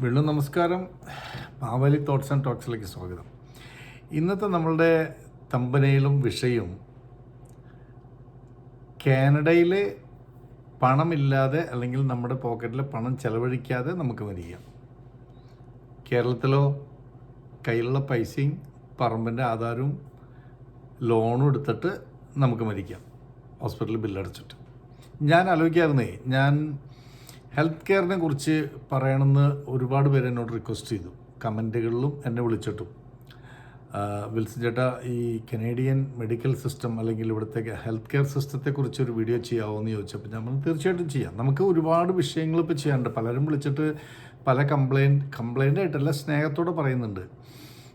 വീണ്ടും നമസ്കാരം. Mavli thoughts and ടോക്സിലേക്ക് സ്വാഗതം. ഇന്നത്തെ നമ്മളുടെ തമ്പനയിലും വിഷയവും കാനഡയിൽ പണമില്ലാതെ അല്ലെങ്കിൽ നമ്മുടെ പോക്കറ്റിൽ പണം ചെലവഴിക്കാതെ നമുക്ക് മരിക്കാം. കേരളത്തിലോ കയ്യിലുള്ള പൈസയും പറമ്പിന്റെ ആധാരവും ലോണും എടുത്തിട്ട് നമുക്ക് മരിക്കാം. ഹോസ്പിറ്റലിൽ ബില്ലടച്ചിട്ട്. ഞാൻ ആലോചിക്കാറുന്നേ ഞാൻ ഹെൽത്ത് കെയറിനെ കുറിച്ച് പറയണമെന്ന് ഒരുപാട് പേര് എന്നോട് റിക്വസ്റ്റ് ചെയ്തു. കമന്റുകളിലും എന്നെ വിളിച്ചിട്ടും. വിൽസൺ ചേട്ടാ ഈ കനേഡിയൻ മെഡിക്കൽ സിസ്റ്റം അല്ലെങ്കിൽ ഇവിടുത്തെ ഹെൽത്ത് കെയർ സിസ്റ്റത്തെക്കുറിച്ച് ഒരു വീഡിയോ ചെയ്യാമോ എന്ന് ചോദിച്ചപ്പോൾ നമ്മൾ തീർച്ചയായിട്ടും ചെയ്യാം. നമുക്ക് ഒരുപാട് വിഷയങ്ങൾ ഇപ്പോൾ ചെയ്യാനുണ്ട്. പലരും വിളിച്ചിട്ട് പല കംപ്ലയിന്റ് കംപ്ലയിന്റ് ആയിട്ടല്ല സ്നേഹത്തോടെ പറയുന്നുണ്ട്.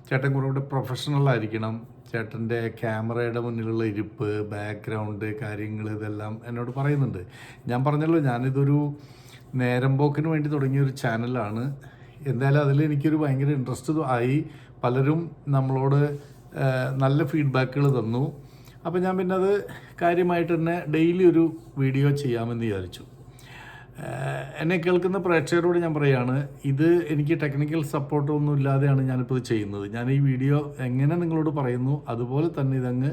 ചേട്ടൻ ഇവിടെ പ്രൊഫഷണൽ ആയിരിക്കണം. ചേട്ടന്റെ ക്യാമറയുടെ മുന്നിലുള്ള ഇരിപ്പ് ബാക്ക്ഗ്രൗണ്ട് കാര്യങ്ങൾ ഇതെല്ലാം എന്നോട് പറയുന്നുണ്ട്. ഞാൻ പറഞ്ഞല്ലോ ഞാനിതൊരു നേരം പോക്കിന് വേണ്ടി തുടങ്ങിയ ഒരു ചാനലാണ്. എന്തായാലും അതിൽ എനിക്കൊരു ഭയങ്കര ഇൻട്രസ്റ്റ് ആയി. പലരും നമ്മളോട് നല്ല ഫീഡ്ബാക്കുകൾ തന്നു. അപ്പോൾ ഞാൻ പിന്നെ അത് കാര്യമായിട്ട് തന്നെ ഡെയിലി ഒരു വീഡിയോ ചെയ്യാമെന്ന് വിചാരിച്ചു. എന്നെ കേൾക്കുന്ന പ്രേക്ഷകരോട് ഞാൻ പറയുകയാണ് ഇത് എനിക്ക് ടെക്നിക്കൽ സപ്പോർട്ടൊന്നും ഇല്ലാതെയാണ് ഞാനിപ്പോൾ ഇത് ചെയ്യുന്നത്. ഞാൻ ഈ വീഡിയോ എങ്ങനെ നിങ്ങളോട് പറയുന്നു അതുപോലെ തന്നെ ഇതങ്ങ്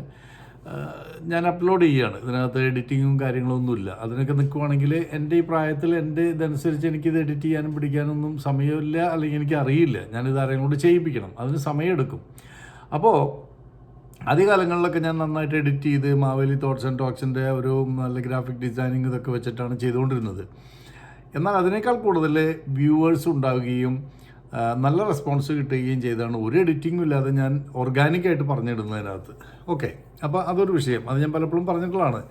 ഞാൻ അപ്ലോഡ് ചെയ്യുകയാണ് ഇതിനകത്ത് എഡിറ്റിങ്ങും കാര്യങ്ങളൊന്നുമില്ല അതിനൊക്കെ നിൽക്കുവാണെങ്കിൽ എന്റെ ഈ പ്രായത്തിൽ എന്റെ ഇതനുസരിച്ച് എനിക്കിത് എഡിറ്റ് ചെയ്യാനും പിടിക്കാനൊന്നും സമയമില്ല അല്ലെങ്കിൽ എനിക്ക് അറിയില്ല. ഞാനിത് ആരെയും കൊണ്ട് ചെയ്യിപ്പിക്കണം. അതിന് സമയമെടുക്കും. അപ്പോൾ ആദ്യകാലങ്ങളിലൊക്കെ ഞാൻ നന്നായിട്ട് എഡിറ്റ് ചെയ്ത് മാവേലി തോട്ട്സ് ആൻഡ് ടോക്സിന്റെ ഒരു നല്ല ഗ്രാഫിക് ഡിസൈനിങ് ഇതൊക്കെ വെച്ചിട്ടാണ് ചെയ്തുകൊണ്ടിരുന്നത്. എന്നാൽ അതിനേക്കാൾ കൂടുതൽ വ്യൂവേഴ്സ് ഉണ്ടാവുകയും നല്ല റെസ്പോൺസ് കിട്ടുകയും ചെയ്താണ്. ഒരു എഡിറ്റിങ്ങും ഇല്ലാതെ ഞാൻ ഓർഗാനിക്കായിട്ട് പറഞ്ഞിടുന്നതിനകത്ത്. ഓക്കെ അപ്പോൾ അതൊരു വിഷയം. അത് ഞാൻ പലപ്പോഴും പറഞ്ഞിട്ടുള്ളതാണ്.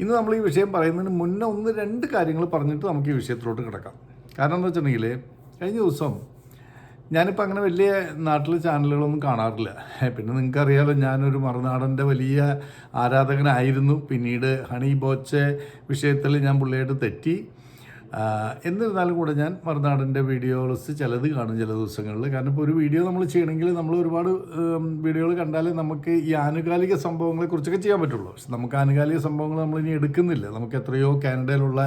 ഇന്ന് നമ്മൾ ഈ വിഷയം പറയുന്നതിന് മുന്നേ ഒന്ന് രണ്ട് കാര്യങ്ങൾ പറഞ്ഞിട്ട് നമുക്ക് ഈ വിഷയത്തിലോട്ട് കിടക്കാം. കാരണം എന്താ വെച്ചിട്ടുണ്ടെങ്കിൽ കഴിഞ്ഞ ദിവസം ഞാനിപ്പോൾ അങ്ങനെ വലിയ നാട്ടിൽ ചാനലുകളൊന്നും കാണാറില്ല. പിന്നെ നിങ്ങൾക്കറിയാലോ ഞാനൊരു മറുനാടന്റെ വലിയ ആരാധകനായിരുന്നു. പിന്നീട് ഹണി ബോച്ച വിഷയത്തിൽ ഞാൻ പുള്ളിയായിട്ട് തെറ്റി. എന്നിരുന്നാലും കൂടെ ഞാൻ മറുനാടിന്റെ വീഡിയോസ് ചിലത് കാണും ചില ദിവസങ്ങളിൽ. കാരണം ഇപ്പോൾ ഒരു വീഡിയോ നമ്മൾ ചെയ്യണമെങ്കിൽ നമ്മൾ ഒരുപാട് വീഡിയോകൾ കണ്ടാലേ നമുക്ക് ഈ ആനുകാലിക സംഭവങ്ങളെക്കുറിച്ചൊക്കെ ചെയ്യാൻ പറ്റുള്ളൂ. പക്ഷെ നമുക്ക് ആനുകാലിക സംഭവങ്ങൾ നമ്മൾ ഇനി എടുക്കുന്നില്ല. നമുക്ക് എത്രയോ കാനഡയിലുള്ള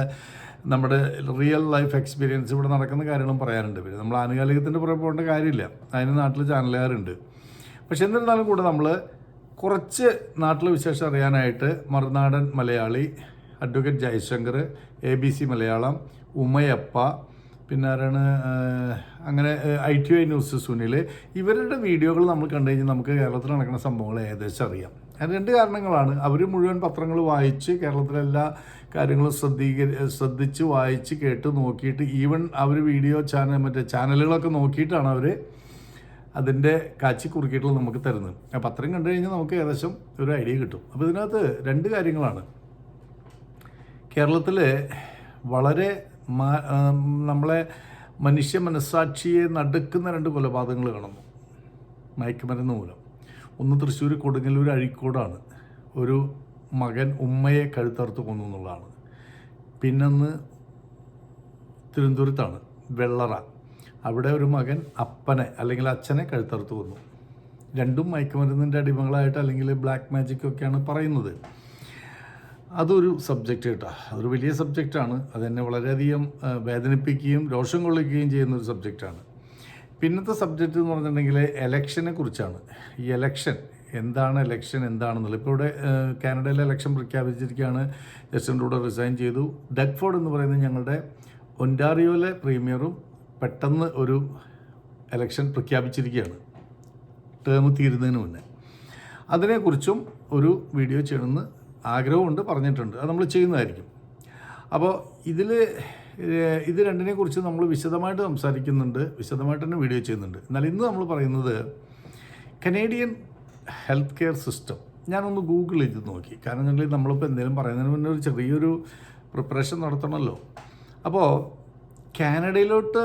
നമ്മുടെ റിയൽ ലൈഫ് എക്സ്പീരിയൻസ് ഇവിടെ നടക്കുന്ന കാര്യങ്ങളും പറയാനുണ്ട്. പിന്നെ നമ്മൾ ആനുകാലികത്തിന്റെ പുറകെ പോകേണ്ട കാര്യമില്ല. അതിന് നാട്ടിൽ ചാനലുകാരുണ്ട്. പക്ഷെ എന്നിരുന്നാലും കൂടെ നമ്മൾ കുറച്ച് നാട്ടിലെ വിശേഷം അറിയാനായിട്ട് Marunadan Malayali advocate Jayashankar A B C Malayalam ഉമയപ്പ പിന്നെ ആരാണ് അങ്ങനെ I T I news Sunil. ഇവരുടെ വീഡിയോകൾ നമ്മൾ കണ്ടു കഴിഞ്ഞാൽ നമുക്ക് കേരളത്തിൽ നടക്കുന്ന സംഭവങ്ങൾ ഏകദേശം അറിയാം. രണ്ട് കാരണങ്ങളാണ്. അവർ മുഴുവൻ പത്രങ്ങൾ വായിച്ച് കേരളത്തിലെ എല്ലാ കാര്യങ്ങളും ശ്രദ്ധീകരി ശ്രദ്ധിച്ച് വായിച്ച് കേട്ട് നോക്കിയിട്ട് ഈവൻ അവർ വീഡിയോ ചാനൽ മറ്റേ ചാനലുകളൊക്കെ നോക്കിയിട്ടാണ് അവർ അതിന്റെ കാച്ചി കുറുക്കിയിട്ടുള്ള നമുക്ക് തരുന്നത്. ആ പത്രം കണ്ടു കഴിഞ്ഞാൽ നമുക്ക് ഏകദേശം ഒരു ഐഡിയ കിട്ടും. അപ്പോൾ ഇതിനകത്ത് രണ്ട് കാര്യങ്ങളാണ്. കേരളത്തിൽ വളരെ നമ്മളെ മനുഷ്യ മനസ്സാക്ഷിയെ നടുക്കുന്ന രണ്ട് കൊലപാതകങ്ങൾ കാണുന്നു. മയക്കുമരുന്ന് മൂലം. ഒന്ന് തൃശ്ശൂർ കൊടുങ്ങല്ലൂർ അഴിക്കോടാണ്. ഒരു മകൻ ഉമ്മയെ കഴുത്തറുത്ത് കൊന്നു എന്നുള്ളതാണ്. പിന്നൊന്ന് തിരുവനന്തപുരത്താണ് വെള്ളറ. അവിടെ ഒരു മകൻ അപ്പനെ അല്ലെങ്കിൽ അച്ഛനെ കഴുത്തറുത്ത് കൊന്നു. രണ്ടും മയക്കുമരുന്നിന്റെ അടിമകളായിട്ട് അല്ലെങ്കിൽ ബ്ലാക്ക് മാജിക്കൊക്കെയാണ് പറയുന്നത്. അതൊരു സബ്ജക്റ്റ് കേട്ടോ. അതൊരു വലിയ സബ്ജക്റ്റാണ് അതെന്നെ വളരെയധികം വേദനിപ്പിക്കുകയും രോഷം കൊള്ളിക്കുകയും ചെയ്യുന്ന ഒരു സബ്ജക്റ്റാണ് പിന്നത്തെ സബ്ജക്റ്റ് എന്ന് പറഞ്ഞിട്ടുണ്ടെങ്കിൽ എലക്ഷനെ കുറിച്ചാണ്. ഈ എലക്ഷൻ എന്താണ് എലക്ഷൻ എന്താണെന്നുള്ളത്. ഇപ്പോൾ ഇവിടെ കാനഡയിലെ എലക്ഷൻ പ്രഖ്യാപിച്ചിരിക്കുകയാണ്. ജസ്റ്റിൻ ട്രൂഡോ റിസൈൻ ചെയ്തു. ഡെക്ഫോർഡ് എന്ന് പറയുന്നത് ഞങ്ങളുടെ ഒന്റാറിയോയിലെ പ്രീമിയറും പെട്ടെന്ന് ഒരു എലക്ഷൻ പ്രഖ്യാപിച്ചിരിക്കുകയാണ്. ടേം തീരുന്നതിന് മുന്നേ. അതിനെക്കുറിച്ചും ഒരു വീഡിയോ ചെയ്യണമെന്ന് ആഗ്രഹമുണ്ട് പറഞ്ഞിട്ടുണ്ട്. അത് നമ്മൾ ചെയ്യുന്നതായിരിക്കും. അപ്പോൾ ഇതിൽ ഇത് രണ്ടിനെ കുറിച്ച് നമ്മൾ വിശദമായിട്ട് സംസാരിക്കുന്നുണ്ട് വിശദമായിട്ട് തന്നെ വീഡിയോ ചെയ്യുന്നുണ്ട്. എന്നാൽ ഇന്ന് നമ്മൾ പറയുന്നത് കനേഡിയൻ ഹെൽത്ത് കെയർ സിസ്റ്റം ഞാനൊന്ന് ഗൂഗിൾ ചെയ്ത് നോക്കി. കാരണം ഞങ്ങൾ നമ്മളിപ്പോൾ എന്തെങ്കിലും പറയുന്നതിന് മുന്നേ ഒരു ചെറിയൊരു പ്രിപ്പറേഷൻ നടത്തണമല്ലോ. അപ്പോൾ കാനഡയിലോട്ട്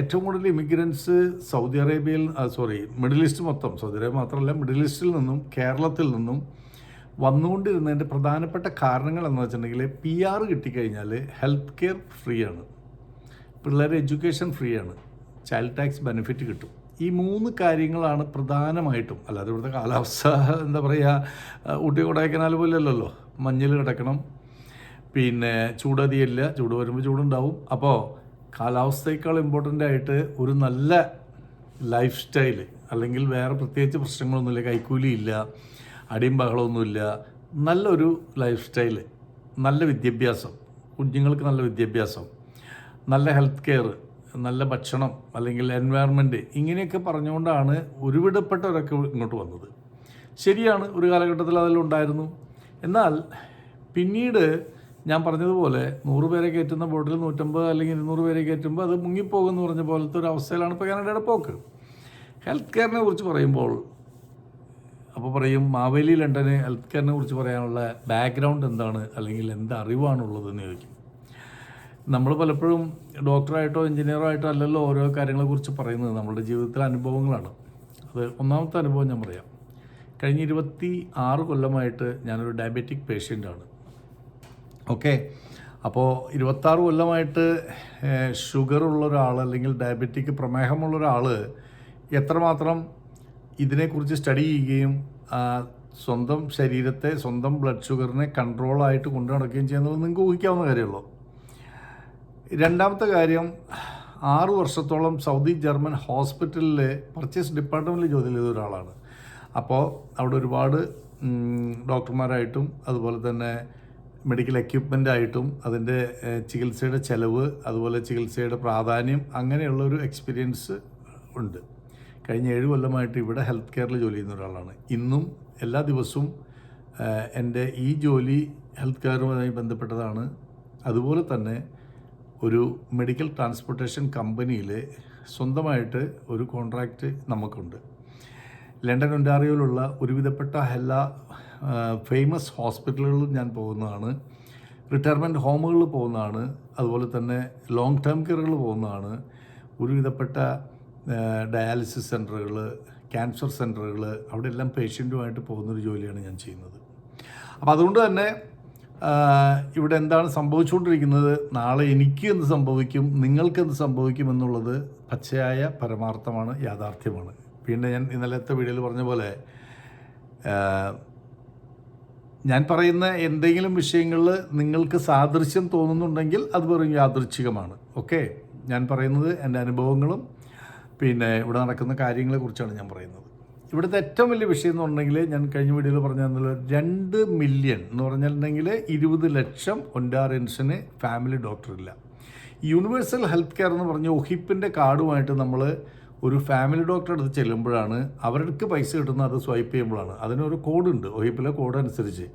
ഏറ്റവും കൂടുതൽ ഇമിഗ്രൻസ് സൗദി അറേബ്യയിൽ സോറി മിഡിൽ ഈസ്റ്റ് മൊത്തം സൗദി അറേബ്യ മാത്രമല്ല മിഡിൽ ഈസ്റ്റിൽ നിന്നും കേരളത്തിൽ നിന്നും വന്നുകൊണ്ടിരുന്നതിന്റെ പ്രധാനപ്പെട്ട കാരണങ്ങൾ എന്ന് വെച്ചിട്ടുണ്ടെങ്കിൽ പി ആർ കിട്ടിക്കഴിഞ്ഞാൽ ഹെൽത്ത് കെയർ ഫ്രീ ആണ്. പിള്ളേരെ എഡ്യൂക്കേഷൻ ഫ്രീ ആണ്. ചൈൽഡ് ടാക്സ് ബെനിഫിറ്റ് കിട്ടും. ഈ മൂന്ന് കാര്യങ്ങളാണ് പ്രധാനമായിട്ടും അല്ലാതെ ഇവിടുത്തെ കാലാവസ്ഥ എന്താ പറയുക ഊട്ടി കൊടൈക്കനാൽ പോലെയല്ലല്ലോ മഞ്ഞിൽ കിടക്കണം. പിന്നെ ചൂടധികമില്ല. ചൂട് വരുമ്പോൾ ചൂടുണ്ടാവും. അപ്പോൾ കാലാവസ്ഥയേക്കാൾ ഇമ്പോർട്ടന്റ് ആയിട്ട് ഒരു നല്ല ലൈഫ് സ്റ്റൈൽ അല്ലെങ്കിൽ വേറെ പ്രത്യേകിച്ച് പ്രശ്നങ്ങളൊന്നുമില്ല. കൈക്കൂലി ഇല്ല. അടിയും ബഹളമൊന്നുമില്ല. നല്ലൊരു ലൈഫ് സ്റ്റൈൽ നല്ല വിദ്യാഭ്യാസം. കുഞ്ഞുങ്ങൾക്ക് നല്ല വിദ്യാഭ്യാസം. നല്ല ഹെൽത്ത് കെയർ നല്ല ഭക്ഷണം അല്ലെങ്കിൽ എൻവയറമെന്റ് ഇങ്ങനെയൊക്കെ പറഞ്ഞുകൊണ്ടാണ് ഒരുവിടപ്പെട്ടവരൊക്കെ ഇങ്ങോട്ട് വന്നത്. ശരിയാണ് ഒരു കാലഘട്ടത്തിൽ അതെല്ലാം ഉണ്ടായിരുന്നു. എന്നാൽ പിന്നീട് ഞാൻ പറഞ്ഞതുപോലെ നൂറ് പേരെ കയറ്റുന്ന ബോട്ടിൽ നൂറ്റമ്പത് അല്ലെങ്കിൽ ഇരുന്നൂറ് പേരെ കയറ്റുമ്പോൾ അത് മുങ്ങിപ്പോകുമെന്ന് പറഞ്ഞ പോലത്തെ ഒരു അവസ്ഥയിലാണ് ഇപ്പോൾ കാനഡയുടെ പോക്ക്. ഹെൽത്ത് കെയറിനെ കുറിച്ച് പറയുമ്പോൾ അപ്പോൾ പറയും മാവേലി ലണ്ടന് ഹെൽത്ത് കുറിച്ച് പറയാനുള്ള ബാക്ക്ഗ്രൗണ്ട് എന്താണ്? അല്ലെങ്കിൽ എന്ത് അറിവാണുള്ളതെന്ന് ചോദിക്കും. നമ്മൾ പലപ്പോഴും ഡോക്ടറായിട്ടോ എഞ്ചിനീയറോ ആയിട്ടോ അല്ലല്ലോ ഓരോ കാര്യങ്ങളെക്കുറിച്ച് പറയുന്നത്. നമ്മുടെ ജീവിതത്തിലെ അനുഭവങ്ങളാണ്. അത് ഒന്നാമത്തെ അനുഭവം ഞാൻ പറയാം. കഴിഞ്ഞ ഇരുപത്തി ആറ് കൊല്ലമായിട്ട് ഞാനൊരു ഡയബറ്റിക് പേഷ്യന്റാണ് ഓക്കെ അപ്പോൾ ഇരുപത്താറ് കൊല്ലമായിട്ട് ഷുഗർ ഉള്ള ഒരാൾ അല്ലെങ്കിൽ ഡയബറ്റിക് പ്രമേഹമുള്ള ഒരാൾ എത്രമാത്രം ഇതിനെക്കുറിച്ച് സ്റ്റഡി ചെയ്യുകയും സ്വന്തം ശരീരത്തെ സ്വന്തം ബ്ലഡ് ഷുഗറിനെ കൺട്രോളായിട്ട് കൊണ്ടു നടക്കുകയും ചെയ്യുന്നത് നിങ്ങൾക്ക് ഊഹിക്കാവുന്ന കാര്യമുള്ളൂ. രണ്ടാമത്തെ കാര്യം ആറ് വർഷത്തോളം സൗദി ജർമ്മൻ ഹോസ്പിറ്റലിലെ പർച്ചേസ് ഡിപ്പാർട്ട്മെന്റിൽ ജോലി ചെയ്ത ഒരാളാണ്. അപ്പോൾ അവിടെ ഒരുപാട് ഡോക്ടർമാരായിട്ടും അതുപോലെ തന്നെ മെഡിക്കൽ എക്യുപ്മെന്റ് ആയിട്ടും അതിന്റെ ചികിത്സയുടെ ചെലവ് അതുപോലെ ചികിത്സയുടെ പ്രാധാന്യം അങ്ങനെയുള്ള ഒരു എക്സ്പീരിയൻസ് ഉണ്ട്. കഴിഞ്ഞ ഏഴ് കൊല്ലമായിട്ട് ഇവിടെ ഹെൽത്ത് കെയറിൽ ജോലി ചെയ്യുന്ന ഒരാളാണ്. ഇന്നും എല്ലാ ദിവസവും എന്റെ ഈ ജോലി ഹെൽത്ത് കെയറുമായി ബന്ധപ്പെട്ടതാണ്. അതുപോലെ തന്നെ ഒരു മെഡിക്കൽ ട്രാൻസ്പോർട്ടേഷൻ കമ്പനിയിൽ സ്വന്തമായിട്ട് ഒരു കോൺട്രാക്റ്റ് നമുക്കുണ്ട്. ലണ്ടൻ ഒന്റാറിയോയിലുള്ള ഒരുവിധപ്പെട്ട എല്ലാ ഫേമസ് ഹോസ്പിറ്റലുകളിലും ഞാൻ പോകുന്നതാണ്. റിട്ടയർമെന്റ് ഹോമുകളിൽ പോകുന്നതാണ്. അതുപോലെ തന്നെ ലോങ് ടേം കെയറുകൾ പോകുന്നതാണ്. ഒരുവിധപ്പെട്ട ഡയാലിസിസ് സെന്ററുകൾ ക്യാൻസർ സെന്ററുകൾ അവിടെ എല്ലാം പേഷ്യന്റുമായിട്ട് പോകുന്നൊരു ജോലിയാണ് ഞാൻ ചെയ്യുന്നത്. അപ്പോൾ അതുകൊണ്ട് തന്നെ ഇവിടെ എന്താണ് സംഭവിച്ചുകൊണ്ടിരിക്കുന്നത്? നാളെ എനിക്ക് എന്ത് സംഭവിക്കും? നിങ്ങൾക്ക് എന്ത് സംഭവിക്കും എന്നുള്ളത് പച്ചയായ പരമാർത്ഥമാണ് യാഥാർത്ഥ്യമാണ്. പിന്നെ ഞാൻ ഇന്നലത്തെ വീഡിയോയിൽ പറഞ്ഞ പോലെ ഞാൻ പറയുന്ന എന്തെങ്കിലും വിഷയങ്ങളിൽ നിങ്ങൾക്ക് സാദൃശ്യം തോന്നുന്നുണ്ടെങ്കിൽ അത് വെറും യാദൃച്ഛികമാണ്. ഓക്കെ? ഞാൻ പറയുന്നത് എന്റെ അനുഭവങ്ങളും പിന്നെ ഇവിടെ നടക്കുന്ന കാര്യങ്ങളെക്കുറിച്ചാണ് ഞാൻ പറയുന്നത്. ഇവിടുത്തെ ഏറ്റവും വലിയ വിഷയം എന്ന് പറഞ്ഞെങ്കിൽ ഞാൻ കഴിഞ്ഞ വീഡിയോയിൽ പറഞ്ഞതെന്നുള്ള രണ്ട് മില്യൺ എന്ന് പറഞ്ഞിട്ടുണ്ടെങ്കിൽ ഇരുപത് ലക്ഷം ഒൻഡാറിയൻസിന് ഫാമിലി ഡോക്ടറില്ല യൂണിവേഴ്സൽ ഹെൽത്ത് കെയർ എന്ന് പറഞ്ഞ ഒഹിപ്പിന്റെ കാർഡുമായിട്ട് നമ്മൾ ഒരു ഫാമിലി ഡോക്ടറെ അടുത്ത് ചെല്ലുമ്പോഴാണ് അവർക്ക് പൈസ കിട്ടുന്നത് അത് സ്വൈപ്പ് ചെയ്യുമ്പോഴാണ്. അതിനൊരു കോഡുണ്ട് ഒഹിപ്പിലെ കോഡ് അനുസരിച്ച്.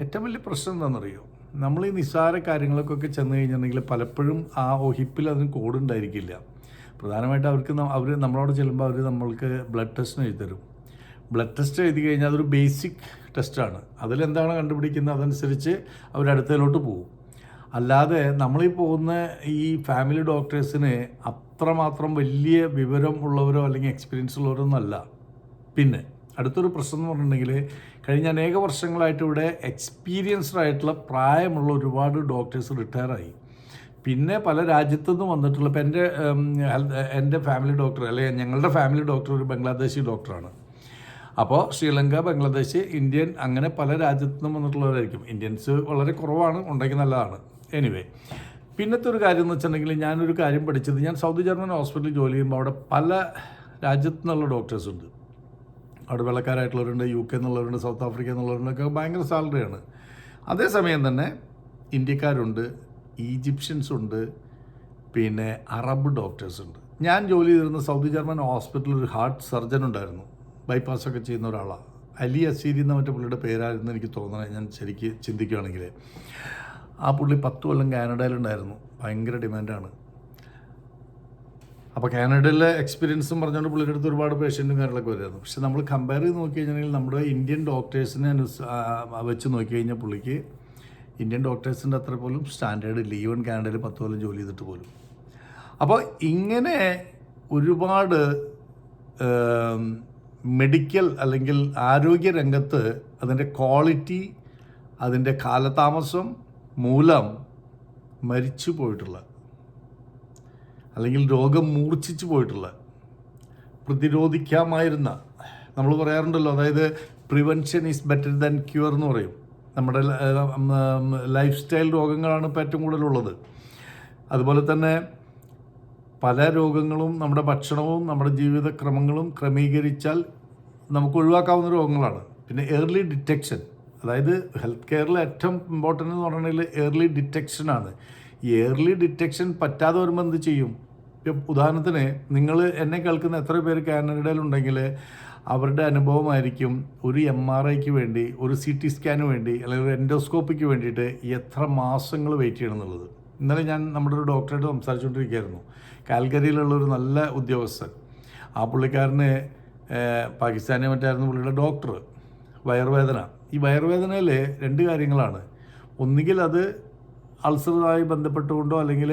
ഏറ്റവും വലിയ പ്രശ്നം എന്താണെന്നറിയോ? നമ്മൾ ഈ നിസ്സാര കാര്യങ്ങൾക്കൊക്കെ ചെന്ന് കഴിഞ്ഞിട്ടുണ്ടെങ്കിൽ പലപ്പോഴും ആ ഒഹിപ്പിൽ അതിന് കോഡ് ഉണ്ടായിരിക്കില്ല. പ്രധാനമായിട്ട് അവർക്ക് അവർ നമ്മളോട് ചെല്ലുമ്പോൾ അവർ നമ്മൾക്ക് ബ്ലഡ് ടെസ്റ്റിന് എഴുതി തരും ബ്ലഡ് ടെസ്റ്റ് എഴുതി കഴിഞ്ഞാൽ അതൊരു ബേസിക് ടെസ്റ്റാണ് അതിലെന്താണ് കണ്ടുപിടിക്കുന്നത്? അതനുസരിച്ച് അവരടുത്തതിലോട്ട് പോകും. അല്ലാതെ നമ്മളീ പോകുന്ന ഈ ഫാമിലി ഡോക്ടേഴ്സിന് അത്രമാത്രം വലിയ വിവരം ഉള്ളവരോ അല്ലെങ്കിൽ എക്സ്പീരിയൻസ് ഉള്ളവരോ ഒന്നല്ല പിന്നെ അടുത്തൊരു പ്രശ്നം എന്ന് പറഞ്ഞിട്ടുണ്ടെങ്കിൽ കഴിഞ്ഞ അനേക വർഷങ്ങളായിട്ട് ഇവിടെ എക്സ്പീരിയൻസ്ഡ് ആയിട്ടുള്ള പ്രായമുള്ള ഒരുപാട് ഡോക്ടേഴ്സ് റിട്ടയറായി പിന്നെ പല രാജ്യത്തു വന്നിട്ടുള്ള ഇപ്പം എന്റെ എന്റെ ഫാമിലി ഡോക്ടർ അല്ലെങ്കിൽ ഞങ്ങളുടെ ഫാമിലി ഡോക്ടർ ഒരു ബംഗ്ലാദേശി ഡോക്ടറാണ് അപ്പോൾ ശ്രീലങ്ക ബംഗ്ലാദേശ് ഇന്ത്യൻ അങ്ങനെ പല രാജ്യത്തു നിന്നും വന്നിട്ടുള്ളവരായിരിക്കും. ഇന്ത്യൻസ് വളരെ കുറവാണ് ഉണ്ടെങ്കിൽ നല്ലതാണ്. എനിവേ പിന്നത്തെ ഒരു കാര്യം എന്ന് വെച്ചിട്ടുണ്ടെങ്കിൽ ഞാനൊരു കാര്യം പഠിച്ചത് ഞാൻ സൗദി ജർമ്മൻ ഹോസ്പിറ്റലിൽ ജോലി ചെയ്യുമ്പോൾ അവിടെ പല രാജ്യത്തു നിന്നുള്ള ഡോക്ടേഴ്സ് ഉണ്ട്. അവിടെ വെള്ളക്കാരായിട്ടുള്ളവരുണ്ട് യു കെ എന്നുള്ളവരുണ്ട് സൗത്ത് ആഫ്രിക്ക എന്നുള്ളവരുണ്ടൊക്കെ ഭയങ്കര സാലറിയാണ് അതേസമയം തന്നെ ഇന്ത്യക്കാരുണ്ട് ഈജിപ്ഷ്യൻസ് ഉണ്ട് പിന്നെ അറബ് ഡോക്ടേഴ്സ് ഉണ്ട്. ഞാൻ ജോലി ചെയ്തിരുന്ന സൗദി ജർമ്മൻ ഹോസ്പിറ്റലിൽ ഒരു ഹാർട്ട് സർജൻ ഉണ്ടായിരുന്നു. ബൈപ്പാസ് ഒക്കെ ചെയ്യുന്ന ഒരാളാണ് അലി അസീരി എന്ന മറ്റേ പുള്ളിയുടെ പേരായിരുന്നു എനിക്ക് തോന്നണേ ഞാൻ ശരിക്ക് ചിന്തിക്കുകയാണെങ്കിൽ ആ പുള്ളി പത്ത് കൊല്ലം കാനഡയിലുണ്ടായിരുന്നു ഭയങ്കര ഡിമാൻഡാണ് അപ്പോൾ കാനഡയിലെ എക്സ്പീരിയൻസും പറഞ്ഞുകൊണ്ട് പുള്ളിയുടെ അടുത്ത് ഒരുപാട് പേഷ്യന്റും കാര്യങ്ങളൊക്കെ വരുമായിരുന്നു പക്ഷെ നമ്മൾ കമ്പയർ ചെയ്ത് നോക്കി കഴിഞ്ഞാൽ നമ്മുടെ ഇന്ത്യൻ ഡോക്ടേഴ്സിനെ വെച്ച് നോക്കി കഴിഞ്ഞാൽ പുള്ളിക്ക് ഇന്ത്യൻ ഡോക്ടേഴ്സിന്റെ അത്ര പോലും സ്റ്റാൻഡേർഡ് ഇല്ല ഈവൻ കാനഡയിൽ പത്ത് കൊല്ലം ജോലി ചെയ്തിട്ട് പോലും. അപ്പോൾ ഇങ്ങനെ ഒരുപാട് മെഡിക്കൽ അല്ലെങ്കിൽ ആരോഗ്യ രംഗത്ത് അതിന്റെ ക്വാളിറ്റി അതിന്റെ കാലതാമസം മൂലം മരിച്ചു പോയിട്ടുള്ള അല്ലെങ്കിൽ രോഗം മൂർച്ഛിച്ചു പോയിട്ടുള്ള പ്രതിരോധിക്കാമായിരുന്ന നമ്മൾ പറയാറുണ്ടല്ലോ അതായത് prevention is better than cure എന്ന് പറയും. നമ്മുടെ ലൈഫ് സ്റ്റൈൽ രോഗങ്ങളാണ് ഇപ്പോൾ ഏറ്റവും കൂടുതലുള്ളത്. അതുപോലെ തന്നെ പല രോഗങ്ങളും നമ്മുടെ ഭക്ഷണവും നമ്മുടെ ജീവിതക്രമങ്ങളും ക്രമീകരിച്ചാൽ നമുക്ക് ഒഴിവാക്കാവുന്ന രോഗങ്ങളാണ്. പിന്നെ ഏർലി ഡിറ്റക്ഷൻ അതായത് ഹെൽത്ത് കെയറിൽ ഏറ്റവും ഇമ്പോർട്ടന്റ് എന്ന് പറഞ്ഞാൽ ഏർലി ഡിറ്റക്ഷനാണ് ഈ ഏർലി ഡിറ്റക്ഷൻ പറ്റാതെ വരുമ്പോൾ എന്ത് ചെയ്യും? ഉദാഹരണത്തിന് നിങ്ങൾ എന്നെ കേൾക്കുന്ന എത്ര പേര് കാനഡയിലുണ്ടെങ്കിൽ അവരുടെ അനുഭവമായിരിക്കും ഒരു എം ആർ ഐക്ക് വേണ്ടി ഒരു സി ടി സ്കാന് വേണ്ടി അല്ലെങ്കിൽ ഒരു എൻഡോസ്കോപ്പിക്ക് വേണ്ടിയിട്ട് എത്ര മാസങ്ങൾ വെയിറ്റ് ചെയ്യണം എന്നുള്ളത്. ഇന്നലെ ഞാൻ നമ്മുടെ ഒരു ഡോക്ടറായിട്ട് സംസാരിച്ചുകൊണ്ടിരിക്കുകയായിരുന്നു. കാൽഗരിയിലുള്ള ഒരു നല്ല ഉദ്യോഗസ്ഥൻ. ആ പുള്ളിക്കാരന് പാകിസ്ഥാനെ മറ്റായിരുന്നു പുള്ളിയുടെ ഡോക്ടർ വയറുവേദന. ഈ വയറുവേദനയിൽ രണ്ട് കാര്യങ്ങളാണ്. ഒന്നുകിൽ അത് അൾസറുമായി ബന്ധപ്പെട്ടുകൊണ്ടോ അല്ലെങ്കിൽ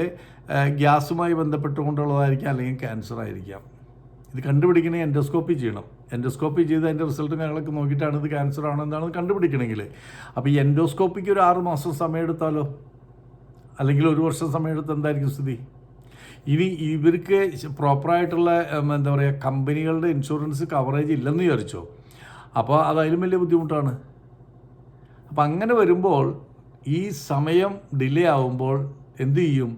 ഗ്യാസുമായി ബന്ധപ്പെട്ടുകൊണ്ടുള്ളതായിരിക്കാം അല്ലെങ്കിൽ ക്യാൻസർ ആയിരിക്കാം. ഇത് കണ്ടുപിടിക്കണമെങ്കിൽ എൻഡോസ്കോപ്പി ചെയ്യണം. എൻഡോസ്കോപ്പി ചെയ്ത് അതിന്റെ റിസൾട്ടും ഞങ്ങളൊക്കെ നോക്കിയിട്ടാണ് ഇത് ക്യാൻസർ ആണോ എന്താണെന്ന് കണ്ടുപിടിക്കണമെങ്കിൽ. അപ്പോൾ ഈ എൻഡോസ്കോപ്പിക്ക് ഒരു ആറ് മാസം സമയമെടുത്താലോ? അല്ലെങ്കിൽ ഒരു വർഷം സമയമെടുത്ത് എന്തായിരിക്കും സ്ഥിതി? ഇനി ഇവർക്ക് പ്രോപ്പറായിട്ടുള്ള എന്താ പറയുക കമ്പനികളുടെ ഇൻഷുറൻസ് കവറേജ് ഇല്ലെന്ന് വിചാരിച്ചോ? അപ്പോൾ അതായാലും വലിയ ബുദ്ധിമുട്ടാണ്. അപ്പം അങ്ങനെ വരുമ്പോൾ ഈ സമയം ഡിലേ ആവുമ്പോൾ എന്ത് ചെയ്യും?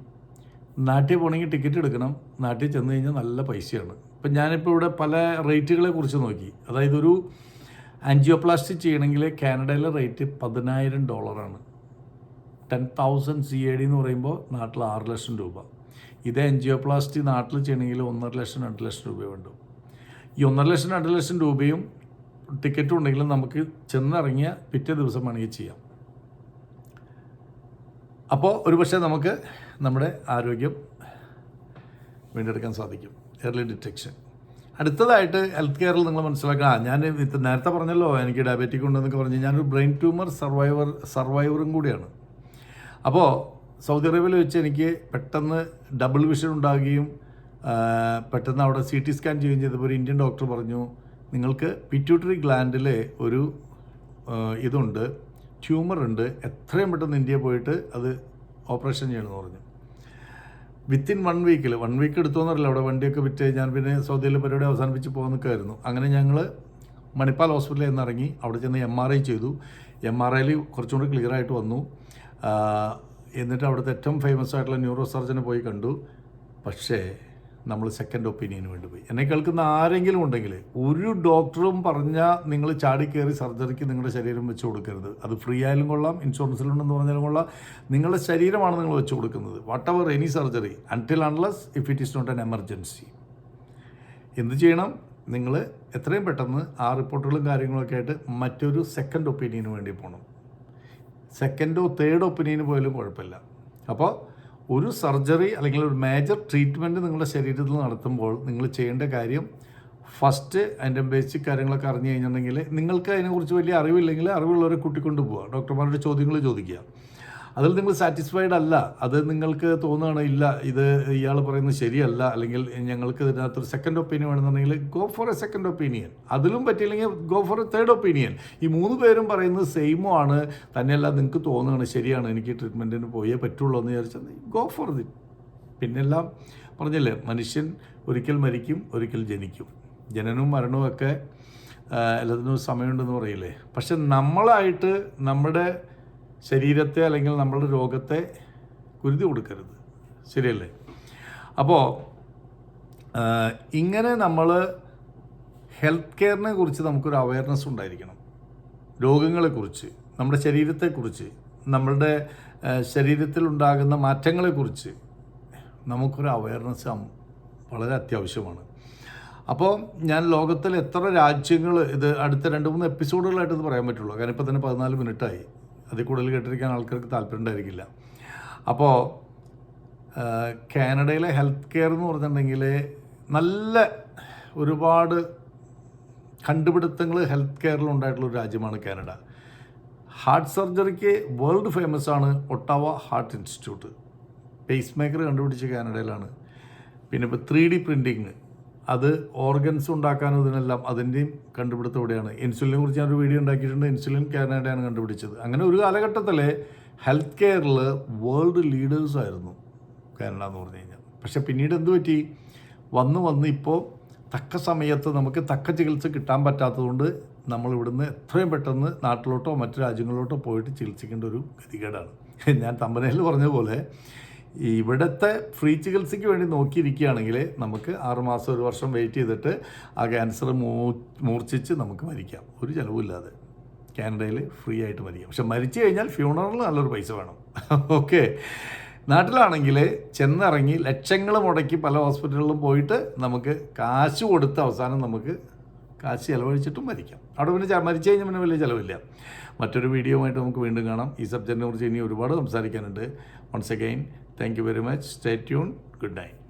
നാട്ടിൽ പോകണമെങ്കിൽ ടിക്കറ്റ് എടുക്കണം. നാട്ടിൽ ചെന്ന് കഴിഞ്ഞാൽ നല്ല പൈസയാണ്. ഇപ്പം ഞാനിപ്പോൾ ഇവിടെ പല റേറ്റുകളെ കുറിച്ച് നോക്കി. അതായത് ഒരു ആൻജിയോപ്ലാസ്റ്റി ചെയ്യണമെങ്കിൽ കാനഡയിലെ റേറ്റ് പതിനായിരം ഡോളറാണ്. Ten thousand C A D എന്ന് പറയുമ്പോൾ നാട്ടിൽ ആറ് ലക്ഷം രൂപ. ഇതേ എൻജിയോപ്ലാസ്റ്റി നാട്ടിൽ ചെയ്യണമെങ്കിൽ ഒന്നര ലക്ഷം രണ്ട് ലക്ഷം രൂപ വേണ്ടു. ഈ ഒന്നര ലക്ഷം രണ്ട് ലക്ഷം രൂപയും ടിക്കറ്റും ഉണ്ടെങ്കിലും നമുക്ക് ചെന്നിറങ്ങിയ പിറ്റേ ദിവസം വേണമെങ്കിൽ ചെയ്യാം. അപ്പോൾ ഒരുപക്ഷെ നമുക്ക് നമ്മുടെ ആരോഗ്യം വീണ്ടെടുക്കാൻ സാധിക്കും. ഏർലി ഡിറ്റക്ഷൻ അടുത്തതായിട്ട് ഹെൽത്ത് കെയറിൽ നിങ്ങൾ മനസ്സിലാക്കുക ഞാൻ നേരത്തെ പറഞ്ഞല്ലോ എനിക്ക് ഡയബറ്റിക് ഉണ്ടെന്നൊക്കെ പറഞ്ഞ് ഞാനൊരു ബ്രെയിൻ ട്യൂമർ സർവൈവർ സർവൈവറും കൂടിയാണ്. അപ്പോൾ സൗദി അറേബ്യയിൽ വെച്ച് എനിക്ക് പെട്ടെന്ന് ഡബിൾ വിഷൻ ഉണ്ടാകുകയും പെട്ടെന്ന് അവിടെ സി ടി സ്കാൻ ചെയ്യുകയും ചെയ്തപ്പോൾ ഒരു ഇന്ത്യൻ ഡോക്ടർ പറഞ്ഞു നിങ്ങൾക്ക് പിറ്റ്യൂട്ടറി ഗ്ലാൻഡിൽ ഒരു ഇതുണ്ട് ട്യൂമർ ഉണ്ട് എത്രയും പെട്ടെന്ന് ഇന്ത്യയിൽ പോയിട്ട് അത് ഓപ്പറേഷൻ ചെയ്യണമെന്ന് പറഞ്ഞു. വിത്തിൻ വൺ വീക്കിൽ വൺ വീക്ക് എടുത്തോന്നറിയില്ല അവിടെ വണ്ടിയൊക്കെ വിറ്റ് ഞാൻ പിന്നെ സൗദിയിലെ പരിപാടി അവസാനിപ്പിച്ച് പോകാൻ നിൽക്കുമായിരുന്നു അങ്ങനെ ഞങ്ങൾ മണിപ്പാൽ ഹോസ്പിറ്റലിൽ നിന്ന് ഇറങ്ങി അവിടെ ചെന്ന് എം ആർ ഐ ചെയ്തു. എം ആർ ഐയിൽ കുറച്ചും കൂടി ക്ലിയർ ആയിട്ട് വന്നു. എന്നിട്ട് അവിടുത്തെ ഏറ്റവും ഫേമസ് ആയിട്ടുള്ള ന്യൂറോ സർജനെ പോയി കണ്ടു. പക്ഷേ നമ്മൾ സെക്കൻഡ് ഒപ്പീനിയന് വേണ്ടി പോയി. എന്നെ കേൾക്കുന്ന ആരെങ്കിലും ഉണ്ടെങ്കിൽ ഒരു ഡോക്ടറും പറഞ്ഞാൽ നിങ്ങൾ ചാടി കയറി സർജറിക്ക് നിങ്ങളുടെ ശരീരം വെച്ച് കൊടുക്കരുത്. അത് ഫ്രീ ആയാലും കൊള്ളാം ഇൻഷുറൻസിലുണ്ടെന്ന് പറഞ്ഞാലും കൊള്ളാം. നിങ്ങളുടെ ശരീരമാണ് നിങ്ങൾ വെച്ച് കൊടുക്കുന്നത്. Whatever any surgery until unless if it is not an emergency എന്ത് ചെയ്യണം? നിങ്ങൾ എത്രയും പെട്ടെന്ന് ആ റിപ്പോർട്ടുകളും കാര്യങ്ങളൊക്കെ ആയിട്ട് മറ്റൊരു സെക്കൻഡ് ഒപ്പീനിയന് വേണ്ടി പോകണം സെക്കൻഡോ തേർഡ് ഒപ്പീനിയന് പോയാലും കുഴപ്പമില്ല. അപ്പോൾ ഒരു സർജറി അല്ലെങ്കിൽ ഒരു മേജർ ട്രീറ്റ്മെന്റ് നിങ്ങളുടെ ശരീരത്തിൽ നടത്തുമ്പോൾ നിങ്ങൾ ചെയ്യേണ്ട കാര്യം ഫസ്റ്റ് അതിന്റെ ബേസിക് കാര്യങ്ങളൊക്കെ അറിഞ്ഞു കഴിഞ്ഞിട്ടുണ്ടെങ്കിൽ നിങ്ങൾക്ക് അതിനെക്കുറിച്ച് വലിയ അറിവില്ലെങ്കിൽ അറിവുള്ളവരെ കൂട്ടിക്കൊണ്ട് പോവുക ഡോക്ടർമാരുടെ ചോദ്യങ്ങൾ ചോദിക്കുക. അതിൽ നിങ്ങൾ സാറ്റിസ്ഫൈഡ് അല്ല. അത് നിങ്ങൾക്ക് തോന്നുകയാണ് ഇല്ല. ഇത് ഇയാൾ പറയുന്നത് ശരിയല്ല. അല്ലെങ്കിൽ ഞങ്ങൾക്ക് ഇതിനകത്തൊരു സെക്കൻഡ് ഒപ്പീനിയൻ വേണമെന്നുണ്ടെങ്കിൽ go for a second opinion അതിലും പറ്റിയില്ലെങ്കിൽ go for a third opinion ഈ മൂന്ന് പേരും പറയുന്നത് സെയിമോ ആണ്. തന്നെയല്ല നിങ്ങൾക്ക് തോന്നുകയാണ് ശരിയാണ്. എനിക്ക് ട്രീറ്റ്മെന്റിന് പോയേ പറ്റുള്ളൂ എന്ന് വിചാരിച്ചാൽ ഗോ ഫോർ ദി പിന്നെല്ലാം പറഞ്ഞില്ലേ മനുഷ്യൻ ഒരിക്കൽ മരിക്കും ഒരിക്കൽ ജനിക്കും. ജനനവും മരണവും ഒക്കെ എല്ലാത്തിനും സമയമുണ്ടെന്ന് പറയില്ലേ? പക്ഷെ നമ്മളായിട്ട് നമ്മുടെ ശരീരത്തെ അല്ലെങ്കിൽ നമ്മളുടെ രോഗത്തെ കുരുതി കൊടുക്കരുത്. ശരിയല്ലേ? അപ്പോൾ ഇങ്ങനെ നമ്മൾ ഹെൽത്ത് കെയറിനെ കുറിച്ച് നമുക്കൊരു അവയർനെസ് ഉണ്ടായിരിക്കണം. രോഗങ്ങളെക്കുറിച്ച് നമ്മുടെ ശരീരത്തെക്കുറിച്ച് നമ്മളുടെ ശരീരത്തിൽ ശരീരത്തിലുണ്ടാകുന്ന മാറ്റങ്ങളെക്കുറിച്ച് നമുക്കൊരു അവയർനെസ് വളരെ അത്യാവശ്യമാണ്. അപ്പോൾ ഞാൻ ലോകത്തിൽ എത്ര രാജ്യങ്ങൾ ഇത് അടുത്ത രണ്ട് മൂന്ന് എപ്പിസോഡുകളായിട്ട് ഇത് പറയാൻ പറ്റുള്ളൂ. കാരണം ഇപ്പോൾ തന്നെ പതിനാല് മിനിറ്റായി അതിൽ കൂടുതൽ കേട്ടിരിക്കാൻ ആൾക്കാർക്ക് താല്പര്യം ഉണ്ടായിരിക്കില്ല. അപ്പോൾ കാനഡയിലെ ഹെൽത്ത് കെയർ എന്ന് പറഞ്ഞിട്ടുണ്ടെങ്കിൽ നല്ല ഒരുപാട് കണ്ടുപിടുത്തങ്ങൾ ഹെൽത്ത് കെയറിൽ ഉണ്ടായിട്ടുള്ള ഒരു രാജ്യമാണ് കാനഡ. ഹാർട്ട് സർജറിക്ക് വേൾഡ് ഫേമസ് ആണ് Ottawa heart institute. Pacemaker കണ്ടുപിടിച്ച കാനഡയിലാണ്. പിന്നെ ഇപ്പോൾ ത്രീ ഡി പ്രിന്റിങ് അത് ഓർഗൻസ് ഉണ്ടാക്കാനും ഇതിനെല്ലാം അതിന്റെയും കണ്ടുപിടുത്തം ഇവിടെയാണ് ഇൻസുലിനെ കുറിച്ച് ഞാനൊരു വീഡിയോ ഉണ്ടാക്കിയിട്ടുണ്ട്. ഇൻസുലിൻ കാനഡയാണ് കണ്ടുപിടിച്ചത്. അങ്ങനെ ഒരു കാലഘട്ടത്തിൽ ഹെൽത്ത് കെയറിൽ വേൾഡ് ലീഡേഴ്സ് ആയിരുന്നു കാനഡ എന്ന് പറഞ്ഞു കഴിഞ്ഞാൽ. പക്ഷെ പിന്നീട് എന്ത് പറ്റി? വന്ന് വന്ന് ഇപ്പോൾ തക്ക സമയത്ത് നമുക്ക് തക്ക ചികിത്സ കിട്ടാൻ പറ്റാത്തതുകൊണ്ട് നമ്മൾ ഇവിടുന്ന് എത്രയും പെട്ടെന്ന് നാട്ടിലോട്ടോ മറ്റു രാജ്യങ്ങളിലോട്ടോ പോയിട്ട് ചികിത്സിക്കേണ്ട ഒരു ഗതികേടാണ്. ഞാൻ തമ്പനയിൽ പറഞ്ഞ പോലെ ഇവിടുത്തെ ഫ്രീ ചികിത്സയ്ക്ക് വേണ്ടി നോക്കിയിരിക്കുകയാണെങ്കിൽ നമുക്ക് ആറുമാസം ഒരു വർഷം വെയിറ്റ് ചെയ്തിട്ട് ആ ക്യാൻസർ മൂ മൂർച്ഛിച്ച് നമുക്ക് മരിക്കാം. ഒരു ചിലവുമില്ലാതെ. കാനഡയിൽ ഫ്രീ ആയിട്ട് മരിക്കാം. പക്ഷെ മരിച്ചു കഴിഞ്ഞാൽ ഫ്യൂണറൽ നല്ലൊരു പൈസ വേണം. ഓക്കെ നാട്ടിലാണെങ്കിൽ ചെന്നിറങ്ങി ലക്ഷങ്ങൾ മുടക്കി പല ഹോസ്പിറ്റലുകളിലും പോയിട്ട് നമുക്ക് കാശ് കൊടുത്ത് അവസാനം നമുക്ക് കാശ് ചിലവഴിച്ചിട്ടും മരിക്കാം. അവിടെ പിന്നെ മരിച്ചു കഴിഞ്ഞാൽ പിന്നെ വലിയ ചിലവില്ല. മറ്റൊരു വീഡിയോ ആയിട്ട് നമുക്ക് വീണ്ടും കാണാം. ഈ സബ്ജക്റ്റിനെ കുറിച്ച് ഇനി ഒരുപാട് സംസാരിക്കാനുണ്ട്. Once again Thank you very much. Stay tuned. Good night.